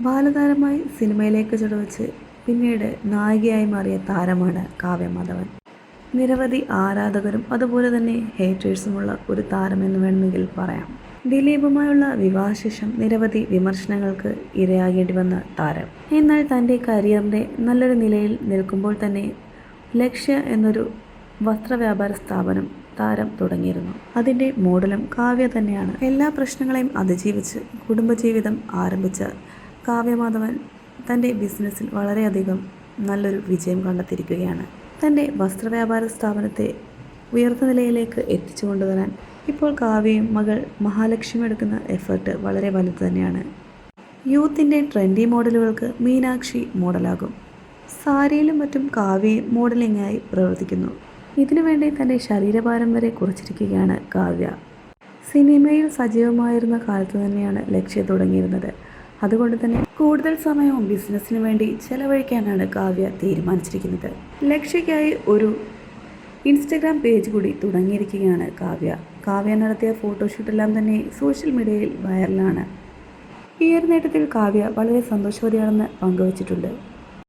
ബാലതാരമായി സിനിമയിലേക്ക് ചുവടുവെച്ച് പിന്നീട് നായികയായി മാറിയ താരമാണ് കാവ്യ മാധവൻ. നിരവധി ആരാധകരും അതുപോലെ തന്നെ ഹേറ്റേഴ്സുമുള്ള ഒരു താരമെന്ന് വേണമെങ്കിൽ പറയാം. ദിലീപുമായുള്ള വിവാഹശേഷം നിരവധി വിമർശനങ്ങൾക്ക് ഇരയാകേണ്ടി വന്ന താരം. എന്നാൽ തന്റെ കരിയറിന്റെ നല്ലൊരു നിലയിൽ നിൽക്കുമ്പോൾ തന്നെ ലക്ഷ്യ എന്നൊരു വസ്ത്രവ്യാപാര സ്ഥാപനം താരം തുടങ്ങിയിരുന്നു. അതിന്റെ മോഡലും കാവ്യ തന്നെയാണ്. എല്ലാ പ്രശ്നങ്ങളെയും അതിജീവിച്ച് കുടുംബജീവിതം ആരംഭിച്ച കാവ്യമാധവൻ തന്റെ ബിസിനസ്സിൽ വളരെയധികം നല്ലൊരു വിജയം കണ്ടെത്തിയിരിക്കുകയാണ്. തന്റെ വസ്ത്രവ്യാപാര സ്ഥാപനത്തെ ഉയർന്ന നിലയിലേക്ക് എത്തിച്ചു കൊണ്ടുവരാൻ ഇപ്പോൾ കാവ്യയും മകൾ മഹാലക്ഷ്മി എടുക്കുന്ന എഫേർട്ട് വളരെ വലുത് തന്നെയാണ്. യൂത്തിന്റെ ട്രെൻഡി മോഡലുകൾക്ക് മീനാക്ഷി മോഡലാകും. സാരിയിലും മറ്റും കാവ്യയും മോഡലിംഗായി പ്രവർത്തിക്കുന്നു. ഇതിനുവേണ്ടി തന്റെ ശരീരഭാരം വരെ കുറച്ചിരിക്കുകയാണ് കാവ്യ. സിനിമയിൽ സജീവമായിരുന്ന കാലത്ത് തന്നെയാണ് ലക്ഷ്യ തുടങ്ങിയിരുന്നത്. അതുകൊണ്ട് തന്നെ കൂടുതൽ സമയവും ബിസിനസ്സിന് വേണ്ടി ചെലവഴിക്കാനാണ് കാവ്യ തീരുമാനിച്ചിരിക്കുന്നത്. ലക്ഷ്യയ്ക്കായി ഒരു ഇൻസ്റ്റഗ്രാം പേജ് കൂടി തുടങ്ങിയിരിക്കുകയാണ് കാവ്യ. കാവ്യ നടത്തിയ ഫോട്ടോഷൂട്ടെല്ലാം തന്നെ സോഷ്യൽ മീഡിയയിൽ വൈറലാണ്. ഈ ഒരു നേട്ടത്തിൽ കാവ്യ വളരെ സന്തോഷവതിയാണെന്ന് പങ്കുവച്ചിട്ടുണ്ട്.